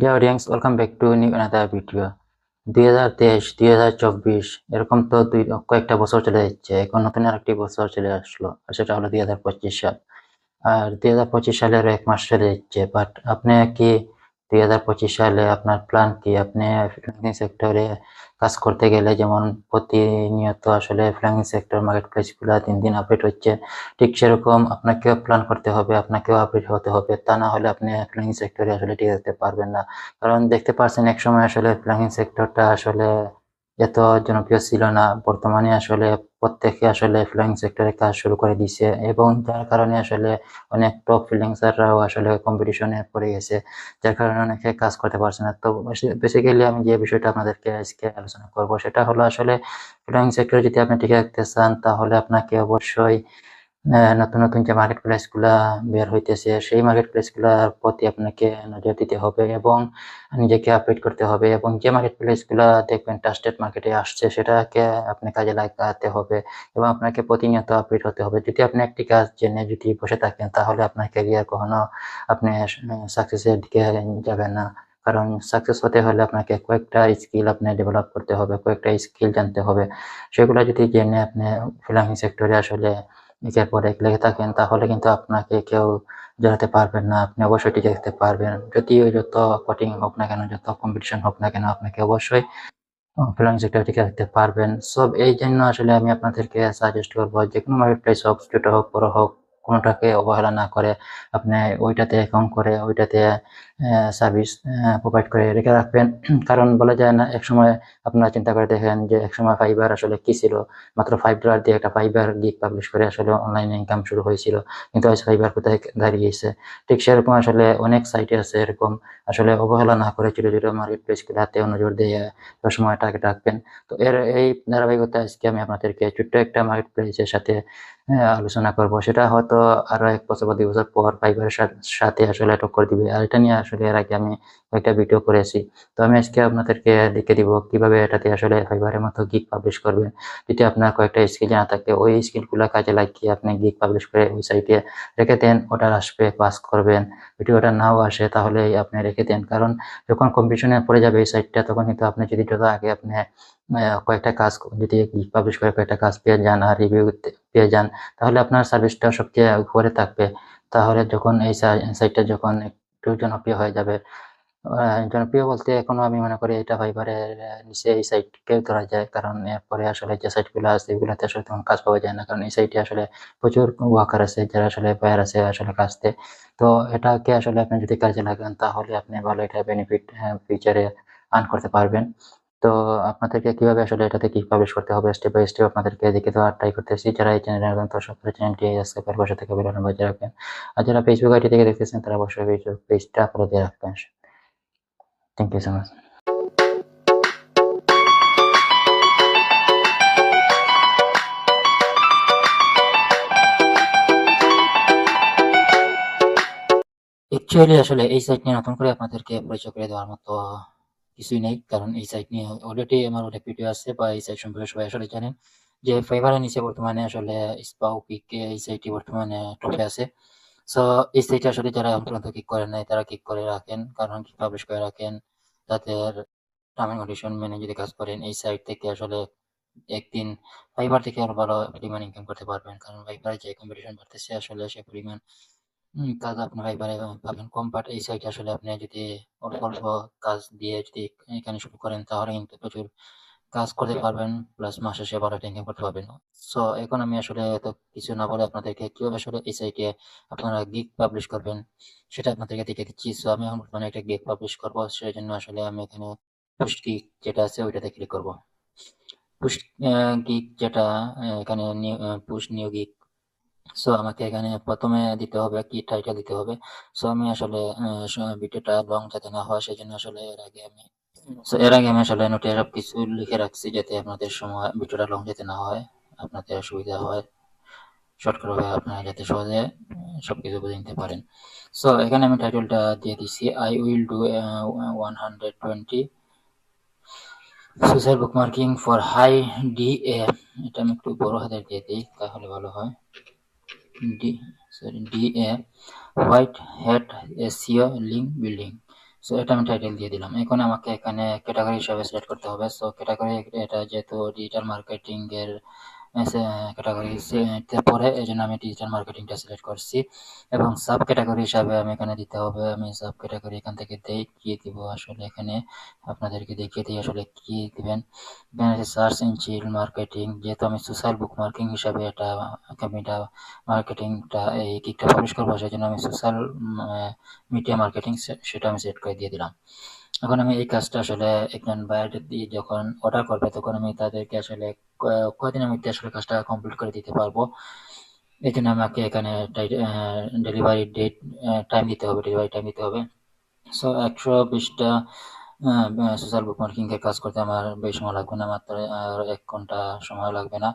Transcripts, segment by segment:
Dear audience welcome back to new another video দুই হাজার তেইশ, দুই হাজার চব্বিশ, এরকম তো দুই কয়েকটা বছর চলে যাচ্ছে। এখন নতুন আরেকটি বছর চলে আসলো, আর সেটা হলো দুই হাজার পঁচিশ সাল। আর দুই হাজার পঁচিশ সালের এক মাস চলে যাচ্ছে বাট আপনি কি দুই হাজার পঁচিশ সালে আপনার প্ল্যান কি? আপনি সেক্টরে কাজ করতে গেলে যেমন প্রতিনিয়ত আসলে ফ্লাইং সেক্টর মার্কেট প্লেসগুলো দিন দিন আপডেট হচ্ছে, ঠিক সেরকম আপনাকেও প্ল্যান করতে হবে, আপনাকেও আপডেট হতে হবে। তা না হলে আপনি ফ্লাইং সেক্টরে আসলে টিকে থাকতে পারবেন না। কারণ দেখতে পাচ্ছেন এক সময় আসলে ফ্লাইং সেক্টরটা আসলে এত জনপ্রিয় ছিল না, বর্তমানে আসলে প্রত্যেকে আসলে ফ্রিল্যান্সিং সেক্টরে কাজ শুরু করে দিছে এবং যার কারণে আসলে অনেক টপ ফ্রিল্যান্সাররাও আসলে কম্পিটিশনে পড়ে গেছে, যার কারণে অনেকে কাজ করতে পারছে না। তো বেসিক্যালি আমি যে বিষয়টা আপনাদেরকে আজকে আলোচনা করব সেটা হলো আসলে ফ্লোয়িং সেক্টরে যদি আপনি টিকে রাখতে চান তাহলে আপনাকে অবশ্যই নতুন নতুন যে মার্কেট প্লেসগুলা বের হইতেছে, সেই মার্কেট প্লেসগুলার প্রতি আপনাকে নজর দিতে হবে এবং নিজেকে আপডেট করতে হবে এবং যে মার্কেট প্লেসগুলা দেখবেন ট্রাস্টেড মার্কেটে আসছে, সেটাকে আপনি কাজে লাগাতে হবে এবং আপনাকে প্রতিনিয়ত আপডেট হতে হবে। যদি আপনি একটি কাজ জেনে যদি বসে থাকেন, তাহলে আপনার ক্যারিয়ার কখনো আপনি সাকসেসের দিকে যাবেন না। কারণ সাকসেস হতে হলে আপনাকে কয়েকটা স্কিল আপনি ডেভেলপ করতে হবে, কয়েকটা স্কিল জানতে হবে। সেগুলো যদি জেনে আপনি ফ্রিল্যান্সিং সেক্টরে আসলে একের পরে লেগে থাকেন, তাহলে কিন্তু আপনাকে কেউ জড়াতে পারবেন না। আপনি অবশ্যই টিকে থাকতে পারবেন। যদিও যত কঠিন হোক না কেন, যত কম্পিটিশন হোক না কেন, আপনাকে অবশ্যই ফ্রিল্যান্স সেক্টরে টিকে থাকতে পারবেন। সব এই জন্য আসলে আমি আপনাদেরকে সাজেস্ট করব যে কোনো মার্কেট প্লেস হোক ছোটো হোক, বড় হোক কোনোটাকে অবহেলা না করে আপনি ওইটাতে অ্যাকাউন্ট করে ওইটাতে সার্ভিস প্রোভাইড করে রেখে রাখবেন। কারণ বলা যায় না এক সময় আপনারা চিন্তা করে দেখেন যে এক সময় ফাইবার আসলে কি ছিল? মাত্র ফাইভ ডলার দিয়ে একটা ফাইবার গিক পাবলিশ করে আসলে অনলাইনে ইনকাম শুরু হয়েছিল। কিন্তু আজ ফাইবার কোথায় দাঁড়িয়েছে? ঠিক সেরকম আসলে অনেক সাইটে আছে এরকম। আসলে অবহেলা না করে ছোটো ছোটো মার্কেট প্লেসগুলো হাতে নজর দিয়ে সময় টার্গেট রাখবেন। তো এর, এই ধারাবাহিকতা আজকে আমি আপনাদেরকে ছোট্ট একটা মার্কেট প্লেসের সাথে আলোচনা করব। সেটা হয়তো আরও এক বছর বা দুই বছর পর ফাইবারের সাথে আসলে টক্কর দিবে। আর এটা নিয়ে আসলে এর আগে আমি কয়েকটা ভিডিও করেছি। তো আমি আজকে আপনাদেরকে দেখে দিব কীভাবে এটাতে আসলে ফাইবারের মতো গিক পাবলিশ করবেন যদি আপনার কয়েকটা স্কিল জানা থাকে, ওই স্কিলগুলো কাজে লাগিয়ে আপনি গিক পাবলিশ করে ওই সাইটে রেখে দেন ওটার আসবে পাস করবেন। যদি ওটা নাও আসে, তাহলে আপনি রেখে দেন। কারণ যখন কম্পিটিশনে পড়ে যাবে এই সাইটটা তখন কিন্তু আপনি যদি যত আগে আপনি কয়েকটা কাজ যদি গিক পাবলিশ করে কয়েকটা কাজ পেয়ে যান আর রিভিউ পেয়ে যান, তাহলে আপনার সার্ভিসটা সবচেয়ে উপরে থাকবে। তাহলে যখন এই সাইটটা যখন একটু জনপ্রিয় হয়ে যাবে জনপ্রিয় বলতে এখনও আমি মনে করি এটা ফাইবারের নিচে এই সাইটকে ধরা যায়। কারণ এরপরে আসলে যে সাইটগুলো আছে, এগুলোতে আসলে তেমন কাজ পাওয়া যায় না। কারণ এই সাইটে আসলে প্রচুর ওয়ার্কার আছে, যারা আসলে বায়ার আছে, আসলে কাজতে। তো এটাকে আসলে আপনি যদি কাজে লাগান, তাহলে আপনি ভালো এটা বেনিফিট ফিউচারে আর্ন করতে পারবেন। তো আপনাদেরকে কীভাবে আসলে এটাতে কি পাবলিশ করতে হবে স্টেপ বাই স্টেপ আপনাদেরকে দেখে দেওয়ার ট্রাই করতেছি। যারা এই চ্যানেলে নতুন তো সকলে চ্যানেলটি সাবস্ক্রাইব বসে থেকে বেরোনো বাজে রাখবেন আর যারা ফেসবুক আইডি থেকে দেখতেছেন, তারা অবশ্যই ফেসবুক পেজটা ফলো দিয়ে রাখবেন। Thank you so much actually আসলে এই সাইট নিয়ে নতুন করে আপনাদেরকে পরিচয় করে দেওয়ার মতো কিছুই নেই, কারণ এই সাইট নিয়ে অলরেডি আমার অনেক ভিডিও আছে বা এই সাইট সম্পর্কে সবাই আসলে জানেন যে ফাইবারের নিচে বর্তমানে আসলে স্পাউ পিক এই সাইটটি বর্তমানে টপে আছে। সো এই সাইটে আসলে যারা পর্যন্ত কিক করেন নাই, তারা কিক করে রাখেন, কারণ কি পাবলিশ করে রাখেন, তাদের টার্ম কন্ডিশন মেনে যদি কাজ করেন, এই সাইট থেকে আসলে একদিন ফাইবার থেকে আরও ভালো পরিমাণ ইনকাম করতে পারবেন। কারণ ফাইবারে যে কম্পিটিশন বাড়তেছে, আসলে সে পরিমাণ কাজ আপনি ফাইবারে পাবেন। কম বাট এই সাইটে আসলে আপনি যদি অল্প অল্প কাজ দিয়ে যদি এখানে শুরু করেন, তাহলে কিন্তু প্রচুর কাজ করতে পারবেন প্লাস মাসে সে ভালো ইনকাম করতে পারবেন সো এখন আমি আসলে এত কিছু না বলে আপনাদেরকে কীভাবে আসলে এই সাইটে আপনারা গিগ পাবলিশ করবেন, সেটা আপনাদেরকে দেখে দিচ্ছি। সো আমি এখন বর্তমানে একটা গিগ পাবলিশ করব সেই জন্য আসলে আমি এখানে পুস্ট গিগ যেটা আছে ওইটাতে ক্লিক করব। পুস্ট গিগ যেটা এখানে পুশ নিউ গিগ সো আমাকে এখানে প্রথমে দিতে হবে কি টাইটেল দিতে হবে। সো আমি আসলে ভিডিওটা লং যাতে না হয় সেই জন্য আসলে এর আগে আমি সো এর আগে আমি আসলে নোটে সব কিছু লিখে রাখছি যাতে আপনাদের সময় ভিডিওটা লং যেতে না হয়, আপনাদের সুবিধা হয়। শর্টকাট ভাবে আপনারা যাতে সহজে সবকিছু বুঝে নিতে পারেন। সো এখানে আমি টাইটেলটা দিয়ে দিচ্ছি I will do one hundred twenty social bookmarking for high D A এটা আমি একটু বড় হাতের দিয়ে দিই, তাহলে ভালো হয়। Sorry D A white hat SEO link building so এটা আমি টাইটেল দিয়ে দিলাম। এখন আমাকে এখানে ক্যাটাগরি হিসাবে সিলেক্ট করতে হবে। সো ক্যাটাগরি এটা যেহেতু ডিজিটাল মার্কেটিং এর ক্যাটাগরি পরে এই জন্য আমি ডিজিটাল মার্কেটিংটা সিলেক্ট করছি। এবং সাব ক্যাটাগরি হিসাবে আমি এখানে দিতে হবে, আমি সাব ক্যাটাগরি এখান থেকে দেখিয়ে দিব আসলে এখানে। আপনাদেরকে দেখিয়ে দিই আসলে কি দিবেন। সার্চ ইঞ্জিন মার্কেটিং যেহেতু আমি সোশ্যাল বুক মার্কিং হিসাবে এটা কমিটা মার্কেটিংটা এই কিকটা পাবলিশ করব সেই জন্য আমি সোশ্যাল মিডিয়া মার্কেটিং সেটা আমি সেট করে দিয়ে দিলাম। এখন আমি এই কাজটা আসলে একজন বায়ার দিয়ে যখন অর্ডার করবে, তখন আমি তাদেরকে আসলে কয়দিনের মধ্যে আসলে কাজটা কমপ্লিট করে দিতে পারব। এই জন্য আমাকে এখানে ডেলিভারি ডেট টাইম দিতে হবে ডেলিভারি টাইম দিতে হবে। সো একশো বিশটা সোশ্যাল বুক মার্কিং এর কাজ করতে আমার বেশি সময় লাগবে না, মাত্র এক ঘণ্টা সময় লাগবে না।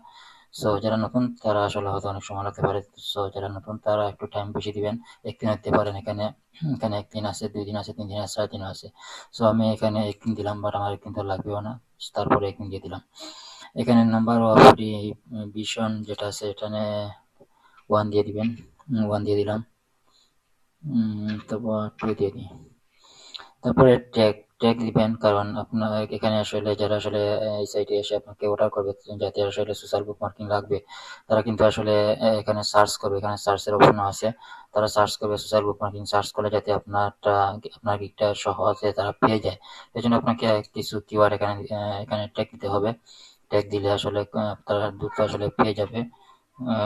সো যারা নতুন, তারা আসলে হয়তো অনেক সময় লাগতে পারে। সো যারা নতুন, তারা একটু টাইম বেশি দিবেন। একদিন দিতে পারেন এখানে। এখানে একদিন আছে, দুই দিন আছে, তিন দিন আছে, চার দিন আছে। সো আমি এখানে একদিন দিলাম বাট আমার একদিন তো লাগবেও না। তারপরে একদিন দিয়ে দিলাম। এখানে নাম্বার অফ ভিশন যেটা আছে এখানে ওয়ান দিয়ে দিবেন ওয়ান দিয়ে দিলাম। তারপর টু দিয়ে দিই। তারপরে ট্যাগ ট্যাগ দিবেন, কারণ আপনার এখানে আসলে যারা আসলে এই সাইটে এসে আপনাকে অর্ডার করবে, যাতে আসলে সোশ্যাল বুক মার্কিং লাগবে, তারা কিন্তু আসলে এখানে সার্চ করবে, এখানে সার্চের অপশন আছে। তারা সার্চ করবে সোশ্যাল বুক মার্কিং সার্চ করলে যাতে আপনারটা, আপনার গিকটা সহজে তারা পেয়ে যায়। এই জন্য আপনাকে কিছু কিওয়ার্ড এখানে এখানে ট্যাগ দিতে হবে। ট্যাগ দিলে আসলে তারা দ্রুত আসলে পেয়ে যাবে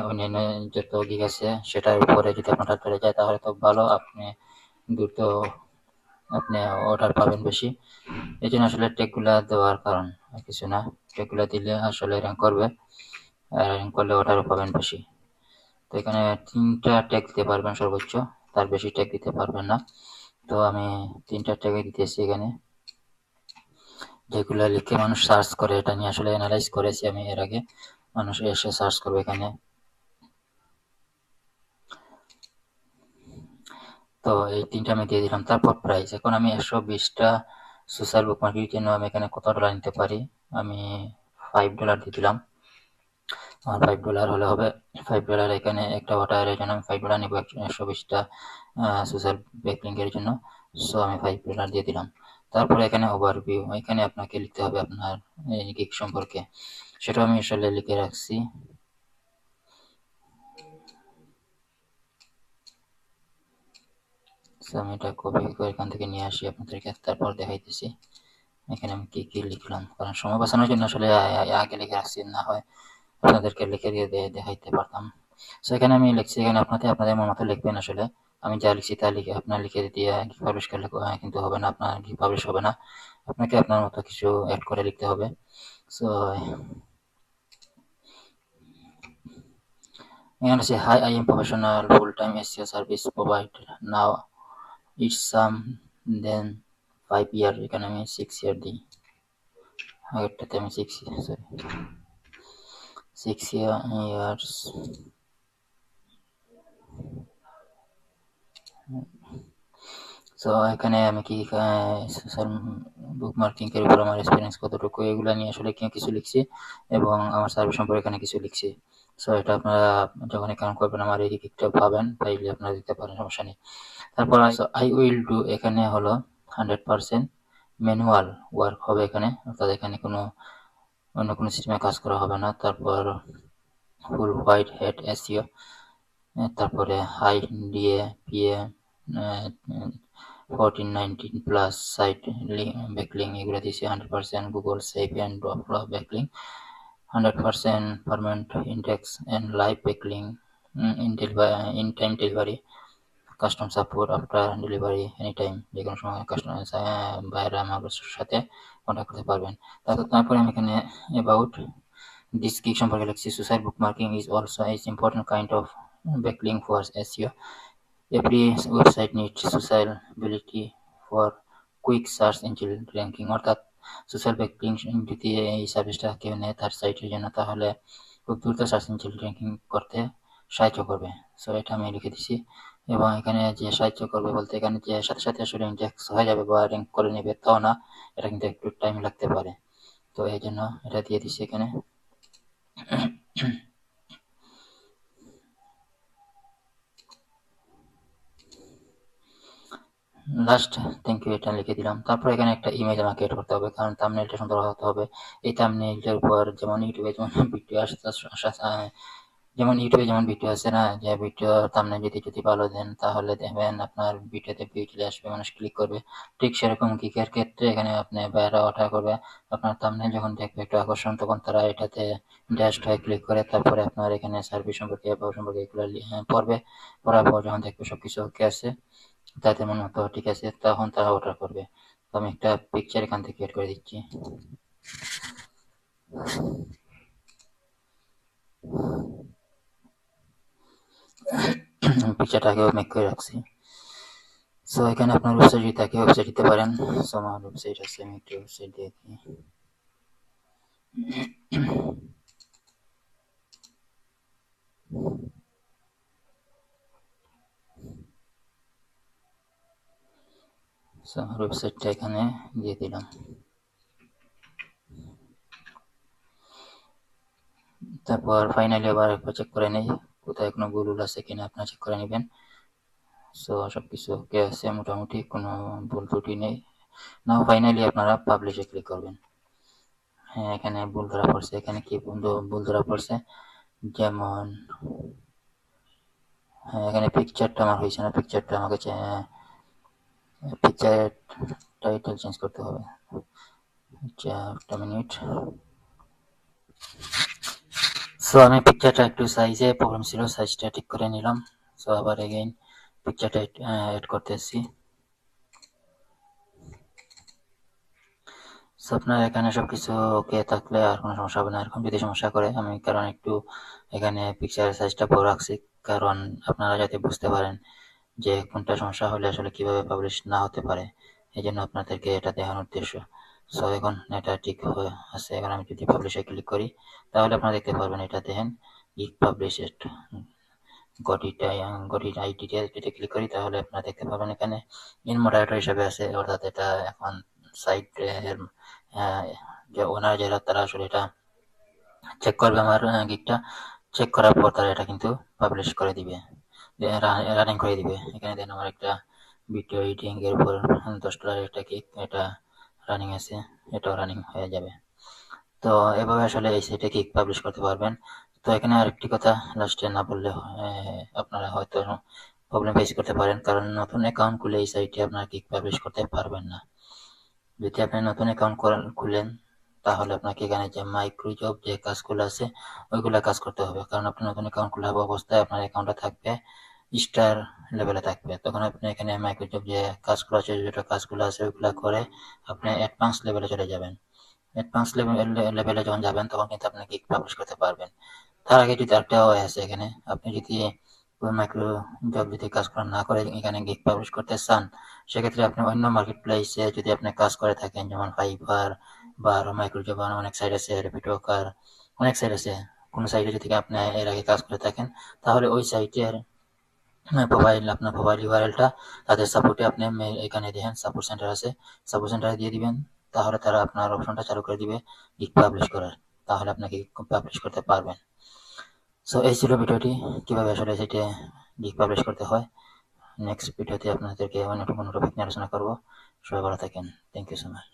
অন্যান্য যত গিক আছে সেটার উপরে যদি আপনারটা চলে যায় তাহলে তো ভালো, আপনি দ্রুত আপনি অর্ডার পাবেন বেশি। এই জন্য আসলে টেকগুলা দেওয়ার কারণ কিছু না। টেকগুলা দিলে আসলে র্যাঙ্ক করবে, আর র্যাঙ্ক করলে অর্ডারও পাবেন বেশি। তো এখানে তিনটা ট্যাগ দিতে পারবেন সর্বোচ্চ, তার বেশি ট্যাগ দিতে পারবেন না। তো আমি তিনটা ট্যাগে দিতেছি এখানে। যেগুলো লিখে মানুষ সার্চ করে, এটা নিয়ে আসলে অ্যানালাইজ করেছি আমি এর আগে। মানুষ এসে সার্চ করবে এখানে। তো এই তিনটা আমি দিয়ে দিলাম। তারপর প্রাইস এখন আমি একশো বিশটা সোশ্যাল বুক মার্কেটের জন্য আমি এখানে কত ডলার নিতে পারি? আমি ফাইভ ডলার দিয়ে দিলাম। আমার ফাইভ ডলার হলে হবে ফাইভ ডলার এখানে একটা অর্ডারের জন্য আমি ফাইভ ডলার নিব একশো বিশটা সোশ্যাল ব্যাকলিঙ্কের জন্য। সো আমি ফাইভ ডলার দিয়ে দিলাম। তারপরে এখানে ওভারভিউ এখানে আপনাকে লিখতে হবে আপনার গিক সম্পর্কে। সেটা আমি আসলে লিখে রাখছি। আমি এটা কপি করে এখান থেকে নিয়ে আসি আপনাদেরকে, তারপর দেখাইতেছি। এখানে আমি কি কি লিখলাম? কারণ সময় বাঁচানোর জন্য আসলে আগে লিখে রাখছি, না হয় আপনাদেরকে লিখে দিয়ে দেখাইতে পারতাম। সো এখানে আমি লিখছি, এখানে আপনাদের আপনাদের মতো লিখবেন আসলে। আমি যা লিখছি তা লিখে আপনার লিখে দিয়ে পাবলিশ করলে কিন্তু হবে না, আপনার কি পাবলিশ হবে না, আপনাকে আপনার মতো কিছু অ্যাড করে লিখতে হবে। সো এখানে আছে hi I am professional full time SEO service provide now it's some then five year এখানে আমি সিক্স ইয়ার দিই। আগেরটাতে আমি six year sorry six year years so এখানে আমি কি সোশ্যাল বুক মার্কিং এর উপর আমার এক্সপিরিয়েন্স কতটুকু, এগুলো নিয়ে আসলে কিছু লিখছি এবং আমার সার্ভিস সম্পর্কে এখানে কিছু লিখছি। সো এটা আপনারা যখন এখানে করবেন, আমার এই দিকটা পাবেন, পাইলে আপনারা দিতে পারেন, সমস্যা নেই। তারপর আই উইল ডু এখানে হলো হান্ড্রেড পার্সেন্ট ম্যানুয়াল ওয়ার্ক হবে এখানে, অর্থাৎ এখানে কোনো অন্য কোনো সিস্টেমে কাজ করা হবে না। তারপর ফুল হোয়াইট হেড এসিও তারপরে high DA PA fourteen nineteen plus site backlink এগুলো দিয়েছি hundred percent Google safe and drop backlink hundred percent permanent index and live backlink in delivery in time delivery custom support after delivery any time যে কোনো সময় customer বাইরে আমার সাথে contact করতে পারবেন তারপরে আমি এখানে অ্যাবাউট দিস কিক সম্পর্কে লিখছি social bookmarking is also is important kind of backlink for SEO. Every website needs sociality for quick search engine ranking অর্থাৎ সোশ্যাল ব্যাকলিং যদি এই সার্ভিসটা কেউ নেয় তার সাইটের জন্য, তাহলে খুব দ্রুত সার্চ ইঞ্জিন র্যাঙ্কিং করতে সাহায্য করবে। সো এটা আমি লিখে দিছি। এবং এখানে যে সাহায্য করবে বলতে এখানে যে সাথে সাথে আসলে ইন্ডেক্স হয়ে যাবে বা র্যাঙ্ক করে নেবে তাও না, এটা কিন্তু একটু টাইম লাগতে পারে। তো, এই জন্য এটা দিয়ে দিচ্ছি এখানে। লাস্ট থ্যাংক ইউ এটা লিখে দিলাম। তারপর এখানে একটা ইমেজ আমাকে এড করতে হবে, কারণ থাম্বনেলটা সুন্দর হতে হবে। এই থাম্বনেলটার উপর যেমন ইউটিউবে যেমন ভিডিও আসতে আসা যেমন ইউটিউবে যেমন ভিডিও আছে না, যে ভিডিও থাম্বনেল যদি যদি ভালো দেন, তাহলে দেখবেন আপনার ভিডিওতে ভিউ চলে আসবে, মানুষ ক্লিক করবে। ঠিক সেরকম কিকের ক্ষেত্রে এখানে আপনি বাইরে ওঠা করবে, আপনার থাম্বনেল যখন দেখবে একটু আকর্ষণ, তখন তারা এটাতে ড্যাশড হয়ে ক্লিক করে, তারপরে আপনার এখানে সার্ভিস সম্পর্কে বা সম্পর্কে এগুলো পড়বে। পড়ার পর যখন দেখবে সবকিছু ওকে আছে তাতে মনে হতো, ঠিক আছে, তখন তারা অর্ডার করবে। আমি একটা পিকচার এখান থেকে এড করে দিচ্ছি। পিকচারটা আগেও মেক করে রাখছি। সো এখানে আপনার ওয়েবসাইট যদি থাকে ওয়েবসাইট দিতে পারেন। সো আমার ওয়েবসাইট আছে, আমি একটা ওয়েবসাইট দিয়ে দিই সো আমার ওয়েবসাইটটা এখানে দিয়ে দিলাম। তারপর ফাইনালি আবার একবার চেক করে নেই, কোথায় কোনো ভুল আছে কিনা আপনারা চেক করে নেবেন। সো সব কিছু ওকে আছে, মোটামুটি কোনো ভুল ত্রুটি নেই। না ফাইনালি আপনারা পাবলিশে ক্লিক করবেন। হ্যাঁ এখানে ভুল ধরা পড়ছে। এখানে কি ভুল ধরা পড়ছে? যেমন হ্যাঁ এখানে পিকচারটা আমার হয়েছে না। পিকচারটা আমাকে পিকচারের টাইটেল চেঞ্জ করতে হবে। আচ্ছা একটা মিনিট সো আমি পিকচারটা একটু সাইজে প্রবলেম ছিল সাইজটা ঠিক করে নিলাম। সো আবার এগেইন পিকচারটা অ্যাড করতেছি সো আপনার এখানে সব কিছু ওকে থাকলে আর কোনো সমস্যা হবে না। এরকম যদি সমস্যা করে, আমি কারণ একটু এখানে পিকচারের সাইজটা বড় রাখছি। কারণ আপনারা যাতে বুঝতে পারেন যে কোনটা সমস্যা হলে আসলে কীভাবে পাবলিশ না হতে পারে এই জন্য আপনাদেরকে এটা দেখানোর উদ্দেশ্য। সো এখন এটা ঠিক হয়ে আছে। এখন আমি যদি পাবলিশে ক্লিক করি, তাহলে আপনারা দেখতে পারবেন এটা দেখেন ইক পাবলিশেড গটিটা গটি আইডিটা যদি ক্লিক করি, তাহলে আপনারা দেখতে পাবেন এখানে ইন মডারেটর হিসাবে আছে, অর্থাৎ এটা এখন সাইটের যে ওনার যারা, তারা আসলে এটা চেক করবে আমার গিকটা চেক করার পর তারা এটা কিন্তু পাবলিশ করে দিবে। রানিং করে দিবে। এখানে দেন আমার একটা ভিডিও এডিটিং এর উপর দশ ডলার একটা কিক এটা রানিং আছে, এটাও রানিং হয়ে যাবে। তো এভাবে আসলে এই সাইটে কিক পাবলিশ করতে পারবেন। তো এখানে আরেকটি কথা লাস্টে না বললে আপনারা হয়তো প্রবলেম ফেস করতে পারেন, কারণ নতুন অ্যাকাউন্ট খুলে এই সাইটে আপনারা কিক পাবলিশ করতে পারবেন না। যদি আপনি নতুন অ্যাকাউন্ট খুলেন, তাহলে আপনাকে এখানে যে মাইক্রো জব যে কাজগুলো আছে, ওইগুলো কাজ করতে হবে। কারণ আপনি নতুন অ্যাকাউন্ট খোলা অবস্থায় আপনার অ্যাকাউন্টটা থাকবে। স্টার লেভেলে থাকবে। তখন আপনি এখানে মাইক্রোজব যে কাজগুলো আছে যেটা কাজগুলো আছে ওইগুলো করে আপনি অ্যাডভান্স লেভেলে চলে যাবেন। অ্যাডভান্স লেভেলে যখন যাবেন, তখন কিন্তু আপনি গিগ পাবলিশ করতে পারবেন। তার আগে যদি আরেকটা ওয়ে আছে এখানে, আপনি যদি মাইক্রো জব যদি কাজ করা না করে এখানে গিগ পাবলিশ করতে চান, সেক্ষেত্রে আপনি অন্য মার্কেট প্লেসে যদি আপনি কাজ করে থাকেন, যেমন ফাইবার বা আরও মাইক্রো জব অনেক সাইট আছে রেপিটোকার অনেক সাইট আছে। কোন সাইটে যদি আপনি এর আগে কাজ করে থাকেন, তাহলে ওই সাইটের প্রোফাইল আপনার প্রোফাইল ইউআরএলটা তাদের সাপোর্টে আপনি এখানে দেখেন সাপোর্ট সেন্টার আছে। সাপোর্ট সেন্টারে দিয়ে দিবেন, তাহলে তারা আপনার অপশনটা চালু করে দিবে গিক পাবলিশ করার। তাহলে আপনাকে পাবলিশ করতে পারবেন। সো এই ছিল ভিডিওটি। কীভাবে আসলে সেটা গিক পাবলিশ করতে হয়? নেক্সট ভিডিওতে আপনাদেরকে অন্য কোনো টপিক নিয়ে আলোচনা করব। সবাই ভালো থাকেন। Thank you so much